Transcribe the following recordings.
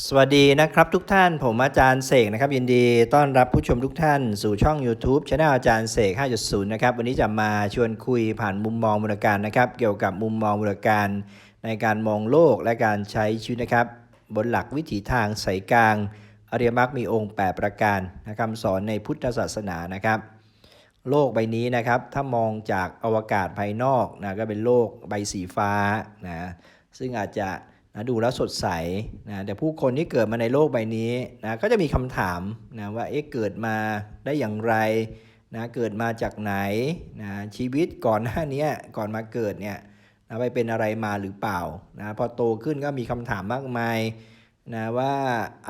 สวัสดีนะครับทุกท่านผมอาจารย์เสกนะครับยินดีต้อนรับผู้ชมทุกท่านสู่ช่อง YouTube Channel อาจารย์เสก 5.0 นะครับวันนี้จะมาชวนคุยผ่านมุมมองมูลการนะครับ เกี่ยวกับมุมมองมูลการในการมองโลกและการใช้ชีวิตนะครับ บนหลักวิถีทางสายกลาง อริยมรรคมีองค์ 8 ประการนะคำสอนในพุทธศาสนานะครับ โลกใบนี้นะครับถ้ามองจากอวกาศภายนอกนะก็เป็นโลกใบสีฟ้านะซึ่งอาจจะ นะดูแล้วสดใสนะแต่ผู้คนที่เกิดมาในโลกใบนี้นะก็จะมีคำถามนะว่าเอ๊ะเกิดมาได้อย่างไรนะเกิดมาจากไหนนะชีวิตก่อนหน้านี้ก่อนมาเกิดเนี่ยนะไปเป็นอะไรมาหรือเปล่านะพอโตขึ้นก็มีคำถามมากมายนะว่า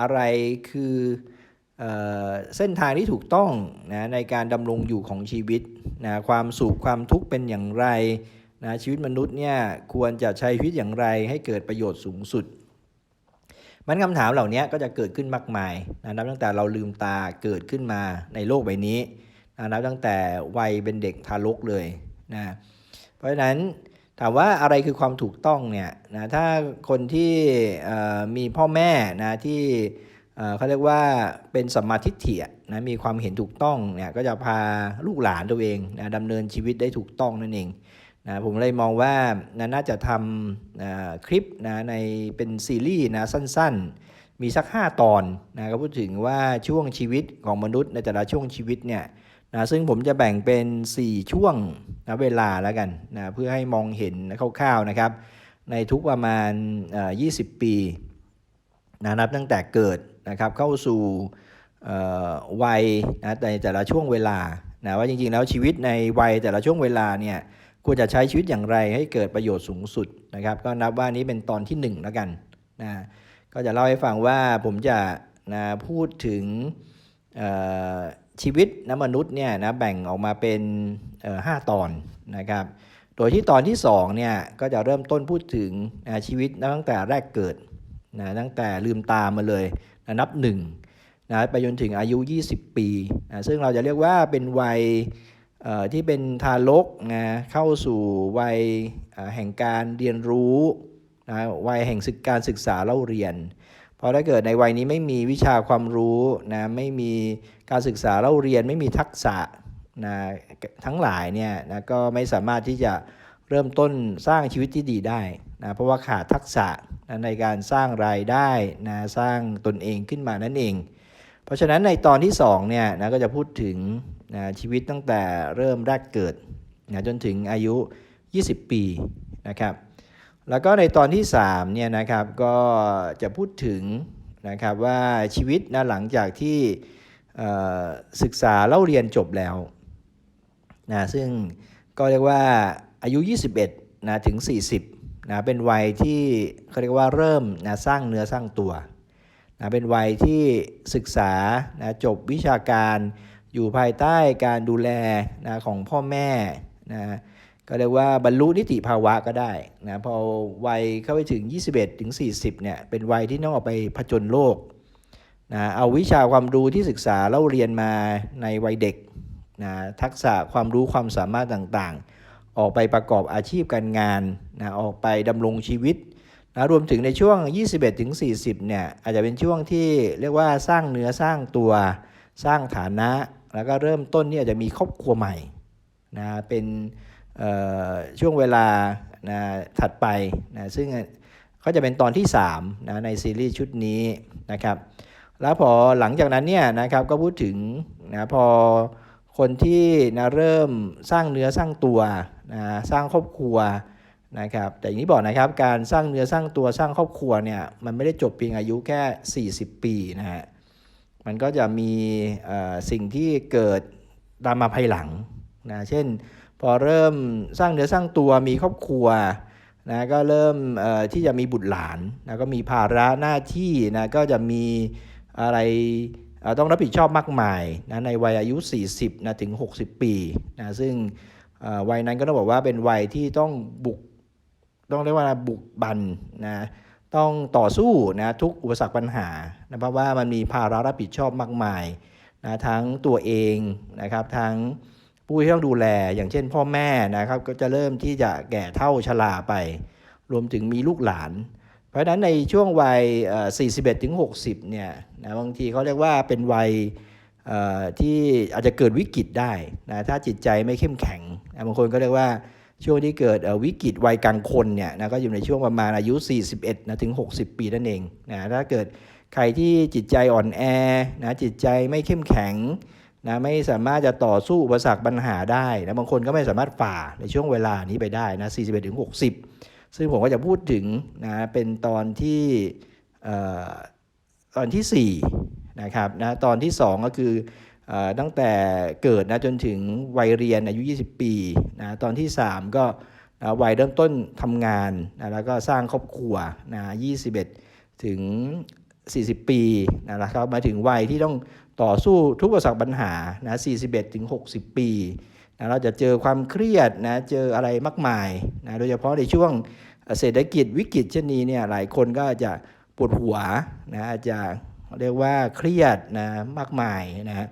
อะไรคือเอ่อเส้นทางที่ถูกต้องนะในการดำรงอยู่ของชีวิตนะความสุขความทุกข์เป็นอย่างไร นะชีวิตมนุษย์เนี่ยควรจะใช้ชีวิตอย่างไรให้เกิดประโยชน์สูงสุด มันคำถามเหล่านี้ก็จะเกิดขึ้นมากมายนะนับตั้งแต่เราลืมตาเกิดขึ้นมาในโลกใบนี้นะนับตั้งแต่วัยเป็นเด็กทารกเลยนะเพราะฉะนั้นถามว่าอะไรคือความถูกต้องเนี่ยนะถ้าคนที่มีพ่อแม่นะที่เขาเรียกว่าเป็นสัมมาทิฏฐินะมีความเห็นถูกต้องเนี่ยก็จะพาลูกหลานตัวเองนะดำเนินชีวิตได้ถูกต้องนั่นเอง นะผมเลยมองว่านะน่าจะทำคลิปนะในเป็นซีรีส์นะสั้นๆ มีสัก 5 ตอนนะก็พูดถึงว่าช่วงชีวิตของมนุษย์ในแต่ละช่วงชีวิตเนี่ยนะซึ่งผมจะแบ่งเป็น 4 ช่วงนะเวลาแล้วกันนะเพื่อให้มองเห็นคร่าวๆนะครับ ในทุกประมาณเอ่อ20 ปีนะนับตั้งแต่เกิดนะครับเข้าสู่วัยนะในแต่ละช่วงเวลานะว่าจริงๆแล้วชีวิตในวัยแต่ละช่วงเวลาเนี่ย ควรจะใช้ชีวิตอย่างไรให้เกิดประโยชน์สูงสุดนะครับ ก็นับว่านี้เป็นตอนที่ 1 แล้วกันนะก็จะเล่าให้ฟังว่าผมจะนะพูดถึงเอ่อชีวิตนะมนุษย์เนี่ยนะแบ่งออกมาเป็นเอ่อห้าตอนนะครับ โดยที่ตอนที่2เนี่ยก็จะเริ่มต้นพูดถึงนะชีวิตนะตั้งแต่แรกเกิดนะตั้งแต่ลืมตามาเลยนะนับหนึ่งนะไปจนถึงอายุ 20 ปีนะซึ่งเราจะเรียกว่าเป็นวัย ที่เป็นทารกนะเข้าสู่วัยแห่งการเรียนรู้นะวัยแห่งศึกการศึกษาเล่าเรียน เพราะถ้าเกิดในวัยนี้ไม่มีวิชาความรู้นะไม่มีการศึกษาเล่าเรียน ไม่มีทักษะนะทั้งหลายเนี่ยนะก็ไม่สามารถที่จะเริ่มต้นสร้างชีวิตที่ดีได้นะเพราะว่าขาดทักษะนะในการสร้างรายได้นะสร้างตนเองขึ้นมานั่นเอง เพราะฉะนั้นในตอนที่2เนี่ยนะก็จะพูดถึง นะชีวิตตั้งแต่เริ่มแรกเกิดนะจนถึงอายุ 20 ปีนะครับแล้วก็ในตอนที่3เนี่ยนะครับก็จะพูดถึงนะครับว่าชีวิตนะหลังจากที่ศึกษาเล่าเรียนจบแล้วนะซึ่งก็เรียกว่าอายุ 21นะถึง 40นะเป็นวัยที่เขาเรียกว่าเริ่มนะสร้างเนื้อสร้างตัวนะเป็นวัยที่ศึกษานะจบวิชาการ อยู่ภายใต้การดูแลนะของพ่อแม่นะก็เรียกว่าบรรลุนิติภาวะก็ได้นะพอวัยเข้าไปถึง 21ถึง40เนี่ยเป็นวัยที่ต้องออกไปผจญโลกนะเอาวิชาความรู้ที่ศึกษาเล่าเรียนมาในวัยเด็กนะทักษะความรู้ความสามารถต่างๆ ออกไปประกอบอาชีพการงานนะออกไปดำรงชีวิตนะรวมถึงในช่วง 21ถึง40เนี่ยอาจจะเป็นช่วงที่เรียกว่าสร้างเนื้อสร้างตัวสร้างฐานะ แล้วก็เริ่มต้นเนี่ยจะมีครอบครัวใหม่นะเป็นช่วงเวลานะถัดไปนะซึ่งก็จะเป็นตอนที่3นะในซีรีส์ชุดนี้นะครับแล้วพอหลังจากนั้นเนี่ยนะครับก็พูดถึงนะพอคนที่นะเริ่มสร้างเนื้อสร้างตัวนะสร้างครอบครัวนะครับแต่อย่างนี้บอกนะครับการสร้างเนื้อสร้างตัวสร้างครอบครัวเนี่ยมันไม่ได้จบเพียงอายุแค่ 40 ปีนะฮะ มันก็จะมีสิ่งที่เกิดตามมาภายหลังนะเช่น พอเริ่มสร้างเนื้อสร้างตัวมีครอบครัวนะก็เริ่มที่จะมีบุตรหลานนะก็มีภาระหน้าที่นะก็จะมีอะไรต้องรับผิดชอบมากมายนะในวัยอายุ 40นะถึง 60 ปีนะซึ่งวัยนั้นก็ต้องบอกว่าเป็นวัยที่ต้องบุก ต้องเรียกว่าบุกบันนะ ต้องต่อสู้นะทุกอุปสรรคปัญหานะเพราะว่ามันมีภาระรับผิดชอบมากมายนะทั้งตัวเองนะครับทั้งผู้ที่ต้องดูแลอย่างเช่นพ่อแม่นะครับก็จะเริ่มที่จะแก่เท่าชราไป รวมถึงมีลูกหลาน เพราะฉะนั้นในช่วงวัย 41ถึง60 เนี่ยนะบางทีเขาเรียกว่าเป็นวัยที่อาจจะเกิดวิกฤตได้นะถ้าจิตใจไม่เข้มแข็งนะบางคนก็เรียกว่า ช่วงที่เกิดวิกฤตวัยกลางคนเนี่ยนะก็อยู่ในช่วงประมาณอายุ 41นะถึง 60 ปีนั่นเองนะถ้าเกิดใครที่จิตใจอ่อนแอนะจิตใจไม่เข้มแข็งนะไม่สามารถจะต่อสู้อุปสรรคปัญหาได้นะบางคนก็ไม่สามารถฝ่าในช่วงเวลานี้ไปได้นะ 41ถึง60 ซึ่งผมก็จะพูดถึงนะเป็นตอนที่อ่อตอนที่4นะครับนะตอนที่ 2 ก็คือ ตั้งแต่เกิดนะจนถึงวัยเรียนอายุ 20 ปีนะตอนที่ 3 ก็นะวัยเริ่มต้นทำงานนะแล้วก็สร้างครอบครัวนะ21 ถึง 40 ปีนะแล้วครับมาถึงวัยที่ต้องต่อสู้ทุกอุปสรรคปัญหานะ41 ถึง 60 ปีนะเราจะเจอความเครียดนะเจออะไรมากมายนะโดยเฉพาะในช่วงเศรษฐกิจวิกฤตเช่นนี้เนี่ยหลายคนก็จะปวดหัวนะจะเรียกว่าเครียดนะมากมายนะฮะ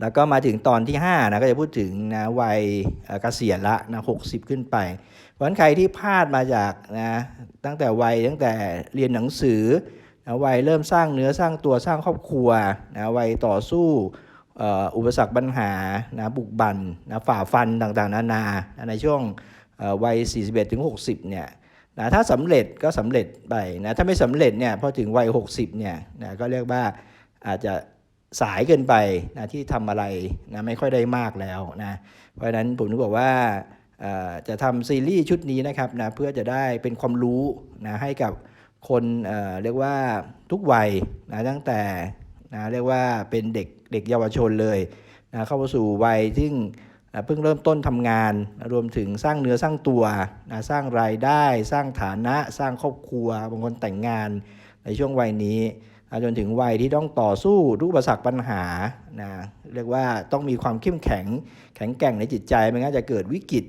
แล้วก็มาถึงตอนที่5นะก็จะพูดถึงนะวัยเกษียณละนะ60ขึ้นไป เพราะฉะนั้นใครที่พลาดมาจากนะตั้งแต่วัยตั้งแต่เรียนหนังสือนะวัยเริ่มสร้างเนื้อสร้างตัวสร้างครอบครัวนะวัยต่อสู้อุปสรรคปัญหานะบุกบันนะฝ่าฟันต่างๆ นานานะในช่วงเอ่อวัย 41ถึง60 เนี่ยนะถ้าสำเร็จก็สำเร็จไปนะถ้าไม่สำเร็จเนี่ยพอถึงวัย 60 เนี่ยนะก็เรียกว่าอาจจะ สายเกินไปนะที่ทำอะไรนะไม่ค่อยได้มากแล้วนะเพราะฉะนั้นผมถึงบอกว่าจะทำซีรีส์ชุดนี้นะครับนะเพื่อจะได้เป็นความรู้นะให้กับคนเเรียกว่าทุกวัยนะตั้งแต่นะเรียกว่าเป็นเด็กเด็กเยาวชนเลยนะเข้าสู่วัยที่นะเพิ่งเริ่มต้นทำงานนะรวมถึงสร้างเนื้อสร้างตัวนะสร้างรายได้ สร้างฐานะ สร้างครอบครัวบางคนแต่งงานในช่วงวัยนี้ จนถึงวัยที่ต้องต่อสู้ทุกอุปสรรคปัญหานะเรียกว่าต้องมีความเข้มแข็งแข็งแกร่งในจิตใจไม่งั้นจะเกิดวิกฤต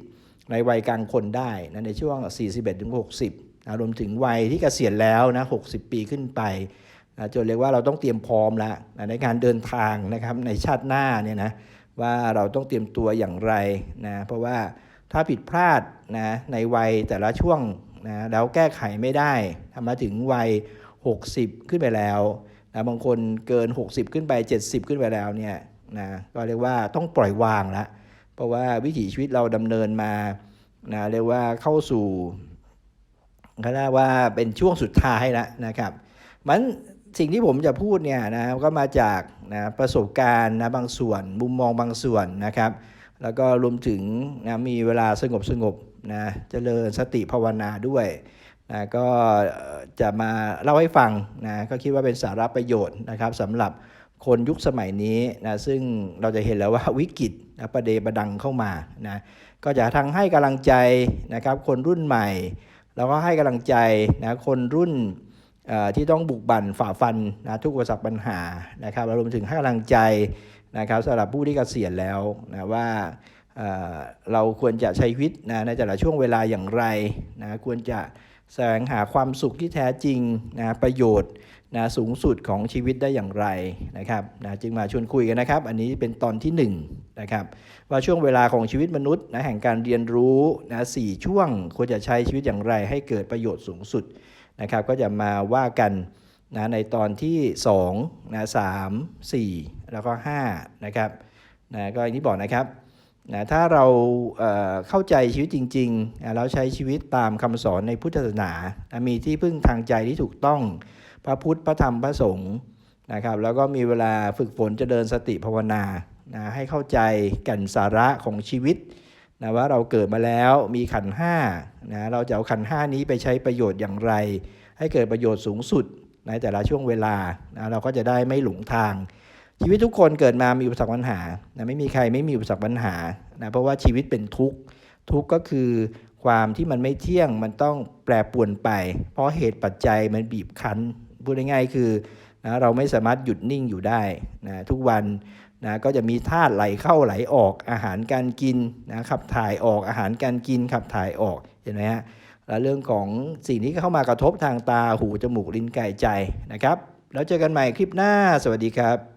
ในวัยกลางคนได้นะในช่วง 41ถึง60นะรวมถึงวัยที่เกษียณแล้วนะ60 ปีขึ้นไปนะจนเรียกว่าเราต้องเตรียมพร้อมแล้วนะในการเดินทางนะครับในชาติหน้าเนี่ยนะว่าเราต้องเตรียมตัวอย่างไรนะเพราะว่าถ้าผิดพลาดนะในวัยแต่ละช่วงนะแล้วแก้ไขไม่ได้ทำมาถึงวัย 60 ขึ้นไปแล้วนะบางคนเกิน 60 ขึ้นไป 70 ขึ้นไปแล้วเนี่ยนะก็เรียกว่าต้องปล่อยวางละเพราะว่าวิถีชีวิตเราดำเนินมานะเรียกว่าเข้าสู่ก็เรียกว่าเป็นช่วงสุดท้ายแล้วนะครับมันสิ่งที่ผมจะพูดเนี่ยนะก็มาจากนะประสบการณ์นะบางส่วนมุมมองบางส่วนนะครับ แล้วก็รวมถึงนะมีเวลาสงบสงบนะเจริญสติภาวนาด้วย นะก็จะมาเล่าให้ฟังนะก็คิดว่าเป็นสาระประโยชน์นะครับสำหรับคนยุคสมัยนี้นะซึ่งเราจะเห็นแล้วว่าวิกฤตนะประเดประดังเข้ามานะก็จะทั้งให้กำลังใจนะครับคนรุ่นใหม่ แล้วก็ให้กำลังใจนะคนรุ่นที่ต้องบุกบั่นฝ่าฟันนะทุกอุปสรรคปัญหานะครับรวมถึงให้กำลังใจนะครับสำหรับผู้ที่เกษียณแล้วนะว่าเเราควรจะใช้ชีวิตนะในแต่ละช่วงเวลาอย่างไรนะควรจะ แสวงหาความสุขที่แท้จริงนะประโยชน์นะสูงสุดของชีวิตได้อย่างไรนะครับนะจึงมาชวนคุยกันนะครับ อันนี้เป็นตอนที่1นงนะครับว่าช่วงเวลาของชีวิตมนุษย์นะแห่งการเรียนรู้นะสช่วงควรจะใช้ชีวิตอย่างไร ให้เกิดประโยชน์สูงสุดนะครับ ก็จะมาว่ากันนะในตอนที่2นะ3 4แล้วก็5นะครับนะก็อย่างที่บอกนะครับ นะถ้าเราเเข้าใจชีวิตจริงๆนะแล้วใช้ชีวิตตามคำสอนในพุทธศาสนานะมีที่พึ่งทางใจที่ถูกต้อง พระพุทธ พระธรรม พระสงฆ์นะครับ แล้วก็มีเวลาฝึกฝนเจริญสติภาวนานะให้เข้าใจแก่นสาระของชีวิตนะว่าเราเกิดมาแล้วมีขันห้านะเราจะเอาขันห้านี้ไปใช้ประโยชน์อย่างไร ให้เกิดประโยชน์สูงสุดในแต่ละช่วงเวลานะเราก็จะได้ไม่หลงทาง ชีวิตทุกคนเกิดมามีอุปสรรคปัญหานะไม่มีใครไม่มีอุปสรรคปัญหานะเพราะว่าชีวิตเป็นทุกข์ทุกข์ก็คือความที่มันไม่เที่ยงมันต้องแปรปวนไป เพราะเหตุปัจจัยมันบีบคั้นพูดง่ายๆคือนะเราไม่สามารถหยุดนิ่งอยู่ได้นะทุกวันนะก็จะมีธาตุไหลเข้าไหลออกอาหารการกินนะขับถ่ายออกอาหารการกินขับถ่ายออกเห็นไหมฮะแล้วเรื่องของสิ่งที่เข้ามากระทบทางตาหูจมูกลิ้นกายใจนะครับ แล้วเจอกันใหม่คลิปหน้าสวัสดีครับ